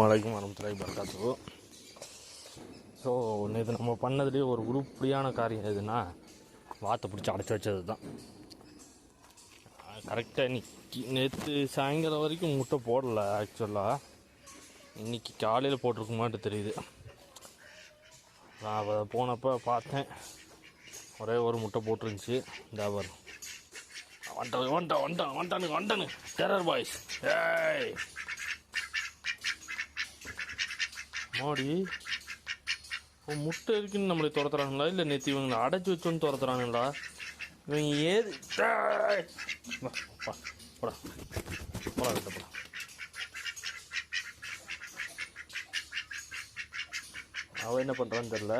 வலைக்கும் வரமத்துலாய் பரக்காத்து ஸோ நேற்று நம்ம பண்ணதுலேயே ஒரு உருப்படியான காரியம் எதுனா வாத்தை பிடிச்சி அடைச்சி வச்சது தான் கரெக்டாக இன்னைக்கு நேற்று சாயங்காலம் வரைக்கும் முட்டை போடலை ஆக்சுவலாக இன்னைக்கு காலையில் போட்டிருக்குமாட்டு தெரியுது. நான் அதை போனப்போ பார்த்தேன். ஒரே ஒரு முட்டை போட்டுருந்துச்சு. தாபர் வரும் வந்துட்டான் வந்துட்டான் வந்துட்டான் வந்துட்டானு வந்துட்டானு டெரர் பாய்ஸ் ஏய். மாடி ஓ முட்டை இருக்குன்னு நம்மளை துரத்துறாங்களா இல்லை நேற்று இவங்களை அடைச்சி வச்சோன்னு துரத்துறாங்களா இவங்க ஏது? போடா. போடா கிட்ட போடா. அவன் என்ன பண்ணுறான்னு தெரில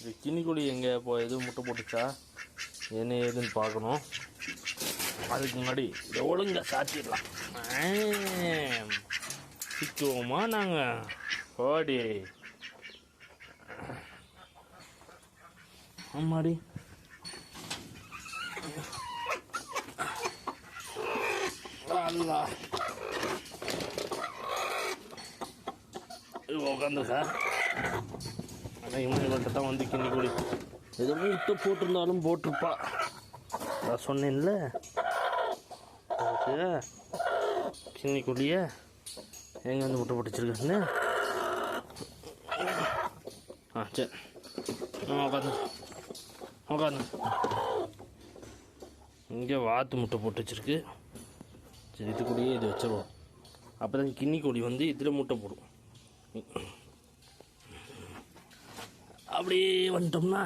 இது கினிக்குழி எங்கே இப்போ எதுவும் முட்டை போட்டுச்சா? என்ன ஏதுன்னு பார்க்கணும். அதுக்கு முன்னாடி எவ்வளோங்க சாத்திடலாம். சிக்குவோமா நாங்கள் ஓடி ஆமாடி. அல்லா உட்காந்து சார் ஆனால் இவங்கள்ட்ட தான் வந்து கிண்டி குடி. எதோ முட்டை போட்டிருந்தாலும் போட்டிருப்பா. நான் சொன்னேன்ல. அதுக்கு கிண்ணி குழியை எங்கே வந்து முட்டை போட்டுச்சிருக்கேன்னு ஆ சரி. ஆ, உட்காந்து உட்காந்து இங்கே வாத்து முட்டை போட்டு வச்சுருக்கு. சரி இது கூடயே இது வச்சிருவோம். அப்போ தான் கிண்ணி கோழி வந்து இதில் முட்டை போடும். அப்படியே வந்துட்டோம்னா?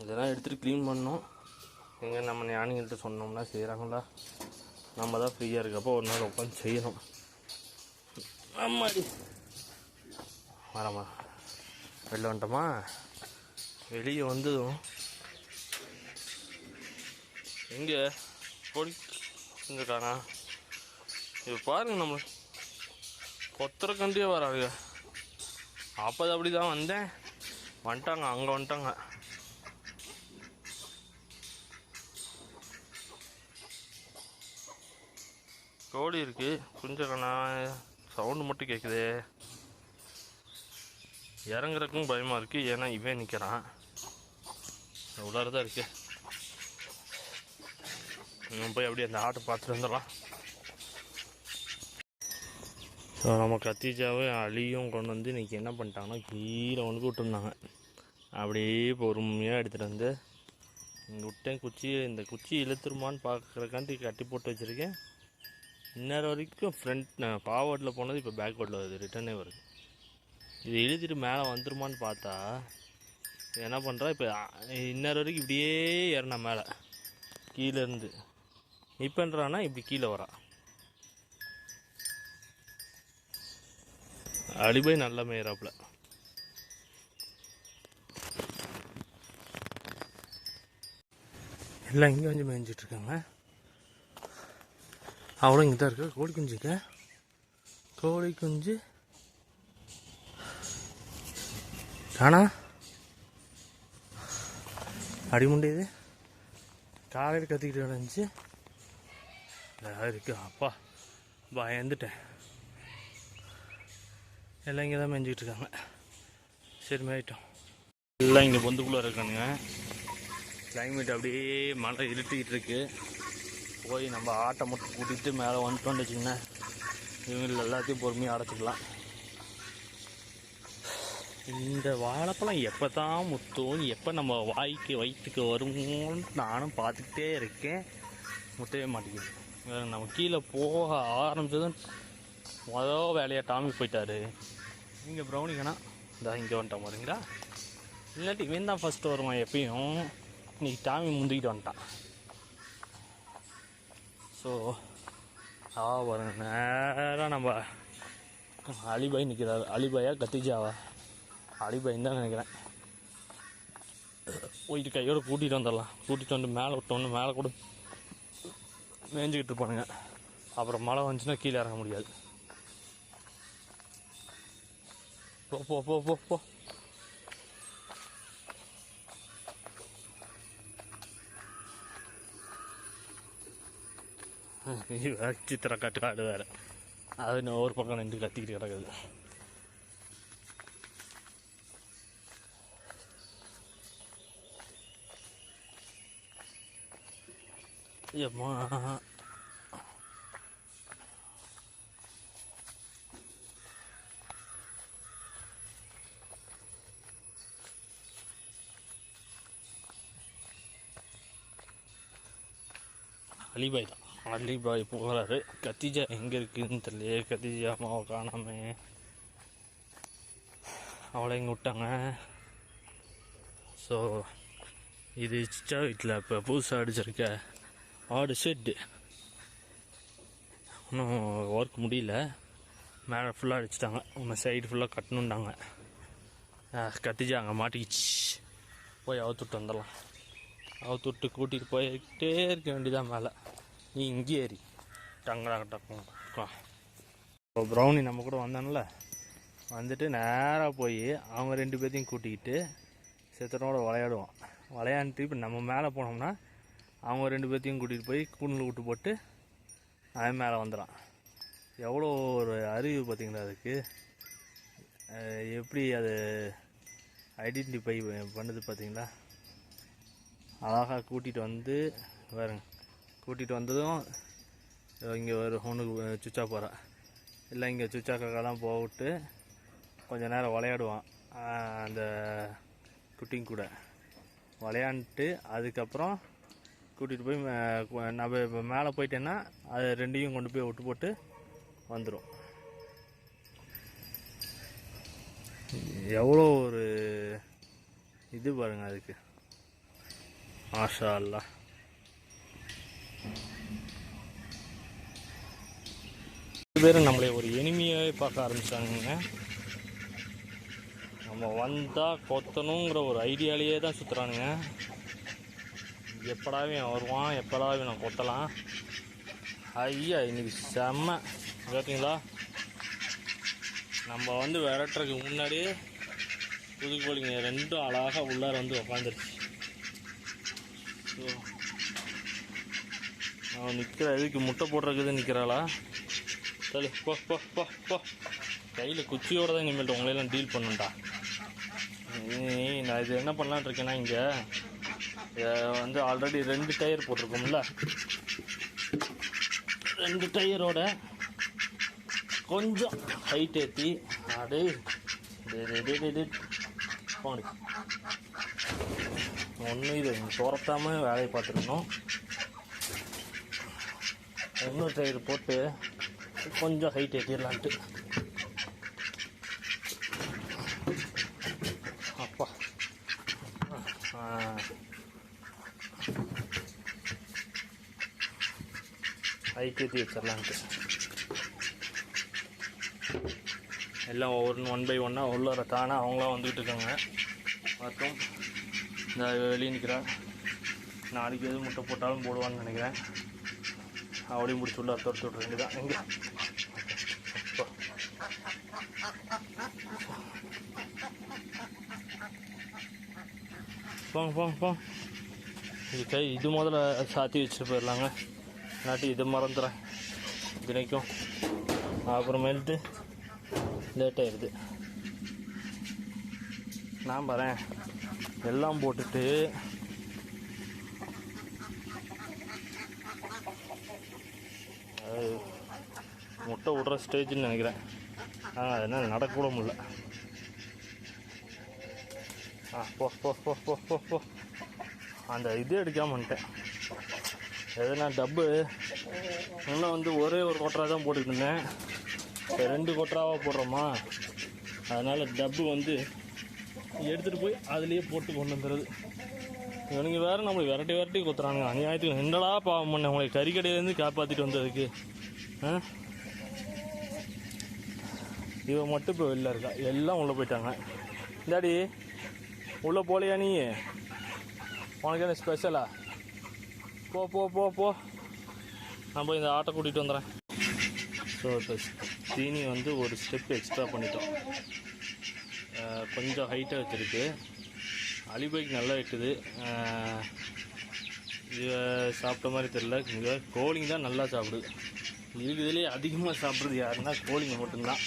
இதெல்லாம் எடுத்துகிட்டு க்ளீன் பண்ணோம் எங்கே நம்ம ஞானிகள்கிட்ட சொன்னோம்னா செய்கிறாங்களா நம்ம தான் ஃப்ரீயாக இருக்கப்போ ஒரு நாள் உட்காந்து செய்யணும். ஆமாடி. வரமா வெளில வந்துட்டோமா? வெளியே வந்ததும் எங்கே? பொடி. இங்கே காணா. இது பாருங்க நம்ம கொத்தரை கண்டியே வராங்க அப்போ அப்படி தான் வந்தேன். வந்துட்டாங்க அங்கே வந்துட்டாங்க. கோழி இருக்கு. கொஞ்சம் கண்ணா சவுண்டு மட்டும் கேட்குதே இறங்குறக்கும் பயமாக இருக்குது ஏன்னா இவன் நிற்கிறான் உள்ளார தான் இருக்கு. நம்ம போய் அப்படியே அந்த ஆட்டை பார்த்துட்டு வந்துடலாம். ஸோ நம்ம கத்திஜாவும் அழியும் கொண்டு வந்து இன்றைக்கி என்ன பண்ணிட்டாங்கன்னா கீழே ஒன்று விட்டுருந்தாங்க. அப்படியே பொறுமையாக எடுத்துகிட்டு வந்து இங்கே விட்டேன் குச்சி இந்த குச்சி இழுத்துருமான்னு பார்க்குறக்காண்டி கட்டி போட்டு வச்சுருக்கேன். இன்னொரு வரைக்கும் ஃப்ரண்ட் ஃபார்வர்டில் போனது இப்போ பேக்வேர்டில் வருது. ரிட்டர்னே வருது. இது எழுதிட்டு மேலே வந்துருமான்னு பார்த்தா என்ன பண்ணுறா இப்போ இன்னொரு வரைக்கும் இப்படியே ஏறினா மேலே. கீழே இருந்து. இப்போன்றானா இப்படி கீழே வரா. அடிபை நல்ல மேயறாப்புல. எல்லாம் இங்கே வந்து மேய்ஞ்சிட்ருக்காங்க அவ்வளோ இங்கே தான் இருக்கு. கோழி குஞ்சுக்கு கோழி குஞ்சு. காணா அடிமுண்டை இது. காலையில் கற்றுக்கிட்டு கிடந்துச்சு இதெல்லாம் இருக்கு. அப்பா பயந்துட்டேன். எல்லாம் இங்கே தான் மேய்ஞ்சிக்கிட்டு இருக்காங்க. சரி மேயிட்டோம். எல்லாம் இங்கே பொந்துக்குள்ளே இருக்கானுங்க. கிளைமேட் அப்படியே மழை இருட்டிக்கிட்டு இருக்குது போய் நம்ம ஆட்டை மட்டும் கூட்டிகிட்டு மேலே வந்துட்டோம்னு வச்சுக்கோங்க இவங்க எல்லாத்தையும் பொறுமையாக அடைச்சிக்கலாம். இந்த வாழைப்பழம் எப்போ தான் முத்தும் எப்போ நம்ம வாய்க்கு வயிற்றுக்கு வருமோன்னு நானும் பார்த்துக்கிட்டே இருக்கேன். முட்டவே மாட்டேங்குது. வேற நம்ம கீழே போக ஆரம்பித்ததும் மொதல் வேலையாக டாமி போயிட்டாரு. நீங்கள் ப்ரௌனிங்கண்ணா இந்த இங்கே வந்துட்டான் பாருங்களா இல்லாட்டி இவன் தான் ஃபஸ்ட்டு வருவான் எப்பயும். இன்றைக்கி டாமி முந்திக்கிட்டு வந்துட்டான். ஸோ ஆ பாருங்க நேராக நம்ம அலிபாய் நிற்கிறாரு அலிபாயா கத்திஜாவா? அலிபாயின்னு தான் நினைக்கிறேன். போயிட்டு கையோடு கூட்டிகிட்டு வந்துடலாம். கூட்டிகிட்டு வந்து மேலே விட்டோன்னு மேலே கூட மேய்ஞ்சிக்கிட்டு இருப்பானுங்க. அப்புறம் மழை வந்துச்சுன்னா கீழே இறங்க முடியாது. போ போ போ போ. போ ம். இது வேற சித்திர காட்டு காடு வேறு அது இன்னும் ஒரு பக்கம் பாய் போகிறாரு கத்திஜா எங்கே இருக்குதுன்னு தெரியலையே. கத்திஜா அம்மாவை காணாம. அவளை இங்கே விட்டாங்க. ஸோ இது சிச்சா வீட்டில் இப்போ புதுசாக அடிச்சிருக்க. ஆடு ஷெட்டு இன்னும் ஒர்க் முடியல. மேலே ஃபுல்லாக அடிச்சிட்டாங்க. இன்னும் சைடு ஃபுல்லாக கட்டணுண்டாங்க கத்திஜா அங்கே மாட்டிக்கிச்சு. போய் அவுத்துட்டு வந்துடலாம். அவுத்துட்டு கூட்டிகிட்டு போய்கிட்டே இருக்க வேண்டியதான் மேலே. நீ இங்கே ஏறி டங்கடா டக்கும் இப்போ ப்ரௌனி நம்ம கூட வந்தான்ல. வந்துட்டு நேராக போய் அவங்க ரெண்டு பேர்த்தையும் கூட்டிக்கிட்டு சித்தனோட விளையாடுவோம். விளையாண்டுட்டு இப்போ நம்ம மேலே போனோம்னா அவங்க ரெண்டு பேர்த்தையும் கூட்டிகிட்டு போய் கூண்டில் விட்டு போட்டு அவன் மேலே வந்துடான் எவ்வளோ ஒரு அறிவு பார்த்தீங்களா அதுக்கு? எப்படி அது ஐடென்டிஃபை பண்ணுது பார்த்திங்களா அழகாக கூட்டிகிட்டு வந்து பாருங்க. கூட்டிகிட்டு வந்ததும் இங்கே ஒரு ஹோனுக்கு சுச்சா போகிறான் இல்லை இங்கே சுச்சா காக்கெல்லாம் போட்டு கொஞ்ச நேரம் விளையாடுவான். அந்த குட்டிங் கூட. விளையாண்டுட்டு அதுக்கப்புறம் கூட்டிகிட்டு போய் நம்ம இப்போ மேலே போயிட்டேன்னா அது ரெண்டையும் கொண்டு போய் விட்டு போட்டு வந்துடும் எவ்வளோ ஒரு இது பாருங்க அதுக்கு. மாஷா அல்லா பேரும் நம்மளை ஒரு எளிமையாகவே பார்க்க ஆரம்பித்தாங்க நம்ம வந்தால் கொத்தணுங்கிற ஒரு ஐடியாலேயே தான் சுற்றுறானுங்க எப்படாவே வருவான் எப்படாவே நான் கொத்தலாம்? ஐயா இன்னைக்கு செம்ம. பார்த்தீங்களா நம்ம வந்து விரட்டுறதுக்கு முன்னாடியே புதுக்கோழிங்க ரெண்டும் அழகாக உள்ளார வந்து உக்காந்துருச்சு. ஸோ அவன் நிற்கிற இதுக்கு முட்டை போடுறதுக்கு நிற்கிறாளா சரி போ போ போ போ. கையில் குச்சியோட தான் இனிமேல் உங்களையெல்லாம் டீல் பண்ணுண்டா நீ நான் இது என்ன பண்ணலான்னு இருக்கேன்னா இங்கே வந்து ஆல்ரெடி ரெண்டு டயர் போட்டிருக்கோம்ல. ரெண்டு டயரோட கொஞ்சம் ஹைட் ஏற்றி அடே போடி. ஒன்று இது சுரத்தாமல் வேலையை பார்த்துருக்கணும் இன்னொரு டயர் போட்டு கொஞ்சம் ஹைட் ஏற்றிடலான்ட்டு அப்பா. ஹைட் ஏற்றி வச்சிடலான்ட்டு. எல்லாம் ஒவ்வொரு ஒன் பை ஒன்னாக உள்ளார தானாக அவங்களாம் வந்துக்கிட்டு இருக்காங்க. மற்றும் இந்த வெளியே நிற்கிறேன் நாளைக்கு எது முட்டை போட்டாலும் போடுவான்னு நினைக்கிறேன். அப்படியும் முடிச்சு உள்ள துரத்து விட்ற வேண்டியதான் எங்கே போங்க போங்க போங்க இது கை இது முதல்ல சாத்தி வச்சுட்டு போயிடலாங்க இல்லாட்டி இதை மறந்துடுறேன் தினைக்கும். அப்புறமேல்ட்டு லேட் ஆயிடுது. நான் வரேன் எல்லாம் போட்டுட்டு முட்டை விடுற ஸ்டேஜ்னு நினைக்கிறேன். ஆ அது என்ன நடக்கூட முடில ஆ போ போ போ போ போ போ. அந்த இது எடுக்காமல் வந்துட்டேன். எதுனா டப்பு. இன்னும் வந்து ஒரே ஒரு கொட்டரா தான் போட்டுக்கிட்டு இருந்தேன். இப்போ ரெண்டு கொட்டராவாக போடுறோமா? அதனால் டப்பு வந்து எடுத்துகிட்டு போய் அதுலேயே போட்டு கொண்டு வந்துடுறது. இவனுங்க வேறு நம்மளை விரட்டி விரட்டி கொத்துறாங்க அநியாயத்துக்கு என்னடா பாவம் பண்ண உங்களை கறிக்கடையிலேருந்து காப்பாற்றிட்டு வந்ததுக்கு. ஆ? இவன் மட்டும் இப்போ வெளில இருக்கா. எல்லாம் உள்ளே போயிட்டாங்க. இந்தாடி உள்ளே போகலையா நீ? உனக்கு என்ன ஸ்பெஷலா போ போ போ போ. நான் போய் இந்த ஆட்டை கூட்டிகிட்டு வந்துடுறேன் ஸோ இப்போ தீனி வந்து ஒரு ஸ்டெப் எக்ஸ்ட்ரா பண்ணிட்டோம். கொஞ்சம் ஹைட்டாக வச்சுருக்கு. அலி பைக் நல்லா இருக்குது இது சாப்பிட்ட மாதிரி தெரியல. இங்கே கோழிங் தான் நல்லா சாப்பிடுது. இருக்குதுலேயே அதிகமாக சாப்பிட்றது யாருன்னா கோழிங்க மட்டும்தான்.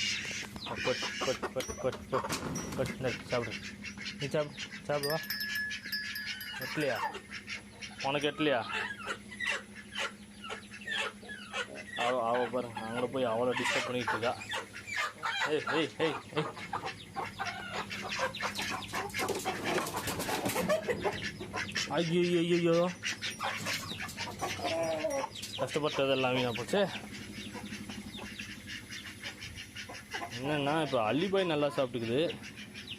But but but but but but சாப்பிடு. நீ சாப்பிடு சாப்பிடுவா? எட்டலையா உனக்கு எட்டலையா அவள் அவள் பாருங்க அவங்கள போய் அவளை டிஸ்டர்ப் பண்ணிகிட்டு இருக்கா. ஏய் ஏய் ஏய் ஏய். ஐயோ ஐயோ கஷ்டப்பட்டதெல்லாம் வீணா போச்சு. என்னென்னா இப்போ அள்ளிபாய் நல்லா சாப்பிட்டுக்குது.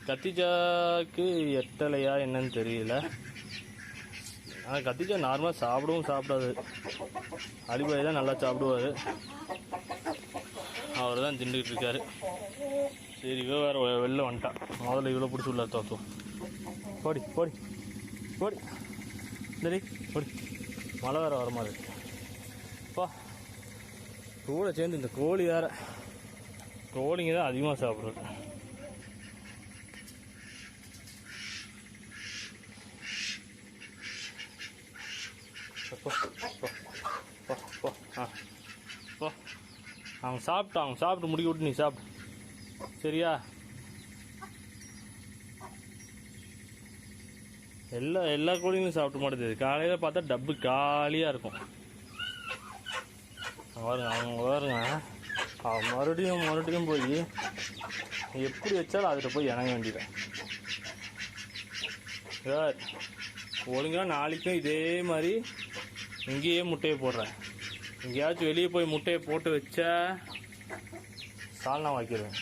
கத்திஜாக்கு எட்டலையா என்னன்னு தெரியல. ஆனால் கத்திஜா நார்மலாக சாப்பிடவும் சாப்பிடாது. அலிபாய் தான் நல்லா சாப்பிடுவார். அவர் தான் திண்டுக்கிட்டு இருக்காரு. சரி இவ வேறு வெளில வந்துட்டான் முதல்ல இவ்வளோ பிடிச்சி உள்ள தோத்தும் போடி போடி போடி. சரி ஒரு மழை வேறு வர மாதிரி இருக்கு. பா. கூட சேர்ந்து இந்த கோழி வேறு. கோழிங்க தான் அதிகமாக சாப்பிட்றது. போ அவங்க சாப்பிட்டான் அவங்க சாப்பிட்டு முடிக்க விட்டு நீ சாப்பிடு. சரியா? எல்லா எல்லா கோழிங்களும் சாப்பிட்டு மாட்டேது காலையில் பார்த்தா டப்பு காலியாக இருக்கும். பாருங்க அவங்க பாருங்க. அவன் மறுபடியும் மறுபடியும் போய் எப்படி வச்சாலும் அதில் போய் இறங்க வேண்டியது சார் ஒழுங்காக நாளைக்கும் இதே மாதிரி இங்கேயே முட்டையை போடுறேன். எங்கேயாச்சும் வெளியே போய் முட்டையை போட்டு வச்சா சால்னா வைக்கிறேன்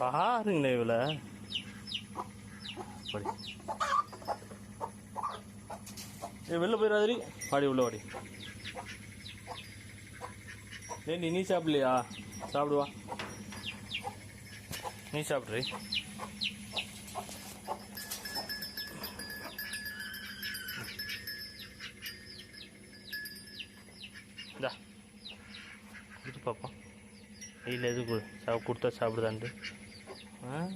பாருங்களே இவ்வளோ படி. ஏ வெளில போயிடாதடி வாடி உள்ள வாடி. ஏ நீ நீ சாப்பிடலையா? சாப்பிடுவா. நீ சாப்பிட்றி. இந்தா. இது பார்ப்போம் இல்லை எது கொடு கொடுத்தா சாப்பிடுதான்ட்டு. ஆ?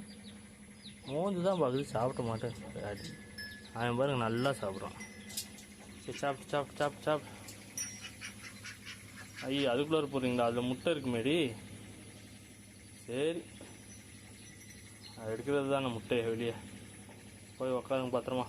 மோந்து தான் பார்க்குது சாப்பிட மாட்டேன். அவன் பாருங்க நல்லா சாப்பிட்றான். சரி சாப்பிட்டு சாப்பிட்டு சாப்பிட்டு சாப்பிட்டு. ஐயோ அதுக்குள்ளே போகிறீங்களா அதில் முட்டை இருக்குமேடி. சரி. அது எடுக்கிறது தானே முட்டையை வெளியே. போய் உக்காருங்க பத்திரமா.